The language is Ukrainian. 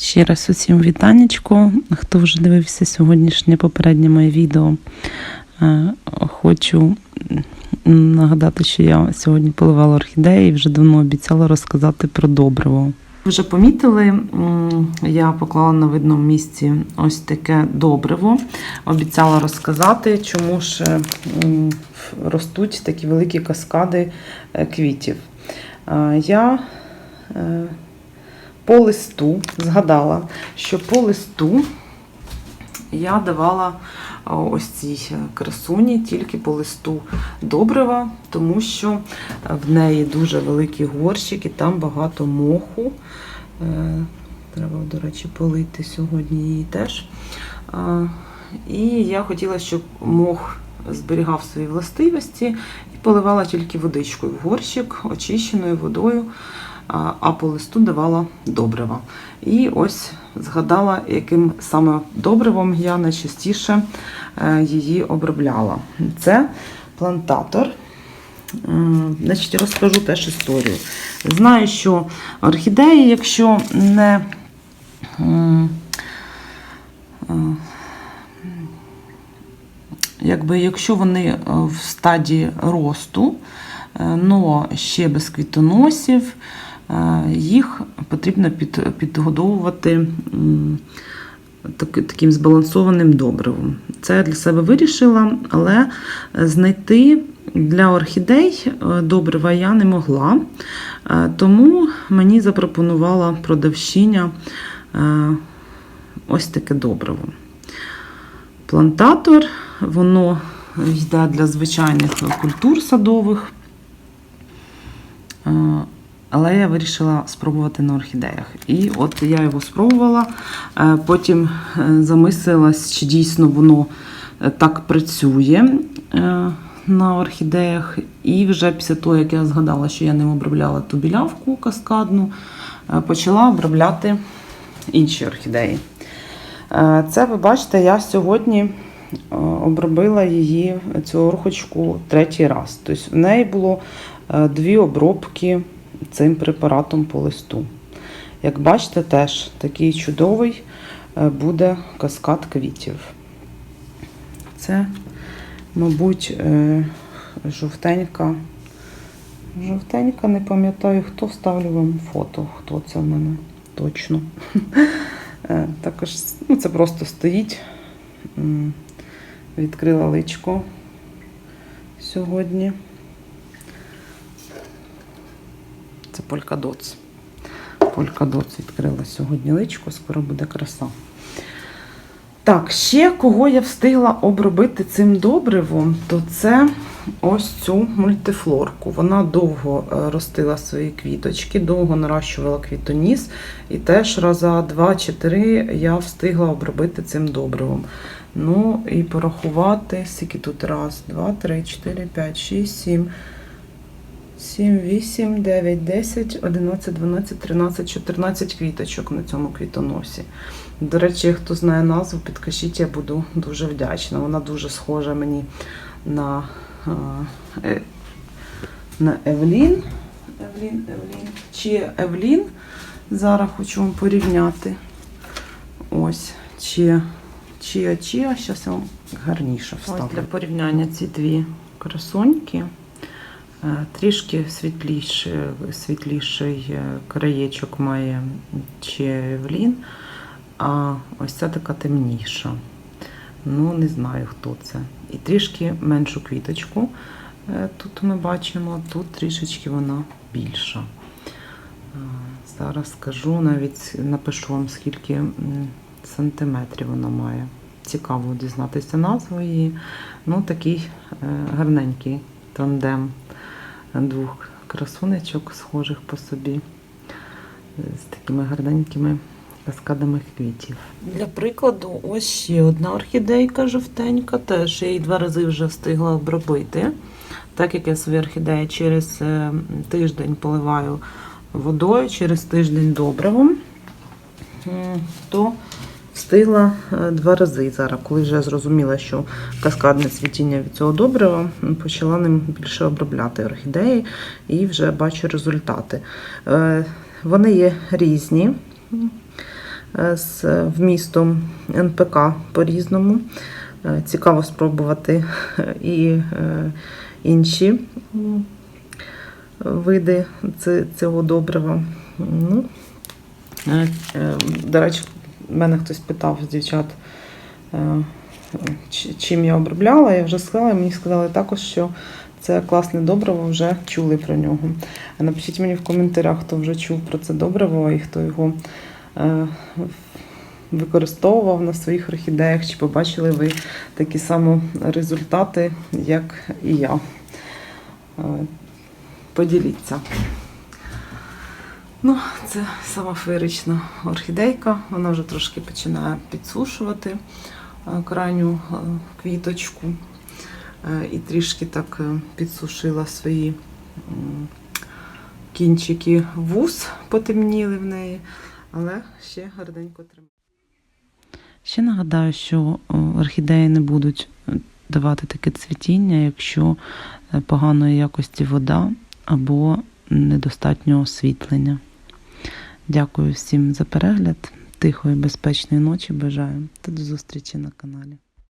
Ще раз усім вітанечко. Хто вже дивився сьогоднішнє попереднє моє відео, е, хочу нагадати, що я сьогодні поливала орхідеї і вже давно обіцяла розказати про добриво. Вже помітили, я поклала на видному місці ось таке добриво. Обіцяла розказати, чому ж ростуть такі великі каскади е, квітів. Е, Я по листу згадала, що по листу я давала ось цій е, красуні тільки по листу добрива, тому що е, в неї дуже великий горщик і там багато моху. Е, Треба, до речі, полити сьогодні її теж. І я хотіла, щоб мох зберігав свої властивості і поливала тільки водичкою в горщик, очищеною водою, а по листу давала добрива. І ось згадала, яким саме добривом я найчастіше е, її обробляла. Це плантатор. Значить, розкажу теж історію. Знаю, що орхідеї, якщо не е, якби, якщо вони е, в стадії росту, але ще без квітоносів, їх потрібно під, підгодовувати таким збалансованим добривом. Це я для себе вирішила, але знайти для орхідей е, добрива я не могла. Е, Тому мені запропонувала продавщиня е, ось таке добриво. Плантатор, воно йде для звичайних культур садових. Але я вирішила спробувати на орхідеях. І от я його спробувала, е, потім е, замислилась, чи дійсно воно е, так працює на орхідеях. І вже після того, як я згадала, що я ним обробляла ту білявку каскадну, почала обробляти інші орхідеї. Це ви бачите, я сьогодні обробила її, цю орхочку, третій раз. Тобто в неї було дві обробки цим препаратом по листу. Як бачите, теж такий чудовий е, буде каскад квітів. Це, мабуть, е, жовтенька. Жовтенька, не пам'ятаю, хто вставлю вам фото, хто це в мене точно. Е, Також ну, це просто стоїть. Відкрила личко сьогодні. Полькадоц. Полькадоц відкрила сьогодні личко, скоро буде краса. Так, ще кого я встигла обробити цим добривом, то це ось цю мультифлорку. Вона довго е, ростила свої квіточки, довго наращувала квітоніс. І теж раза два чи три я встигла обробити цим добривом. Ну і порахувати, скільки тут раз, два, три, чотири, п'ять, шість, сім. 7, 8, 9, 10, 11, 12, 13, 14 квіточок на цьому квітоносі. До речі, хто знає назву, підкажіть, я буду дуже вдячна. Вона дуже схожа мені на, е, на Евлін. Евлін, Евлін. Чи Евлін. Зараз хочу вам порівняти. Ось. Чи Чия Чия. Зараз я вам гарніше вставлю. Ось для порівняння ці дві красоньки. Е, Трішки світліший, світліший е, краєчок має Чевлін, а ось ця така темніша. Ну, не знаю, хто це. І трішки меншу квіточку е, тут ми бачимо, тут трішечки вона більша. Зараз скажу, навіть напишу вам, скільки сантиметрів вона має. Цікаво дізнатися назву її. Ну, такий гарненький тандем двох красунечок, схожих по собі, з такими гарненькими каскадами квітів. Для прикладу, ось ще одна орхідейка жовтенька, теж я її два рази вже встигла обробити. Так як я свої орхідеї через е, тиждень поливаю водою, через тиждень добривом, то встигла е, два рази зараз, коли вже зрозуміла, що каскадне цвітіння від цього добрива, почала ним більше обробляти орхідеї і вже бачу результати. Е, Вони є різні. е, з вмістом НПК по-різному. Цікаво спробувати і інші види цього добрива. Ну, до речі, мене хтось питав з дівчат, е, чим я обробляла. Я вже сказала, мені сказали також, що це класне добриво, вже чули про нього. Напишіть мені в коментарях, хто вже чув про це добриво і хто його е, використовував на своїх орхідеях, чи побачили ви такі самі результати, як і я. Е, Поділіться. Ну, це сама феєрична орхідейка. Вона вже трошки починає підсушувати е, крайню е, квіточку. Е, І трішки так підсушила свої кінчики вус, потемніли в неї, але ще гарненько тримає. Ще нагадаю, що орхідеї не будуть давати таке цвітіння, якщо поганої якості вода або недостатньо освітлення. Дякую всім за перегляд. Тихої, безпечної ночі бажаю та до зустрічі на каналі.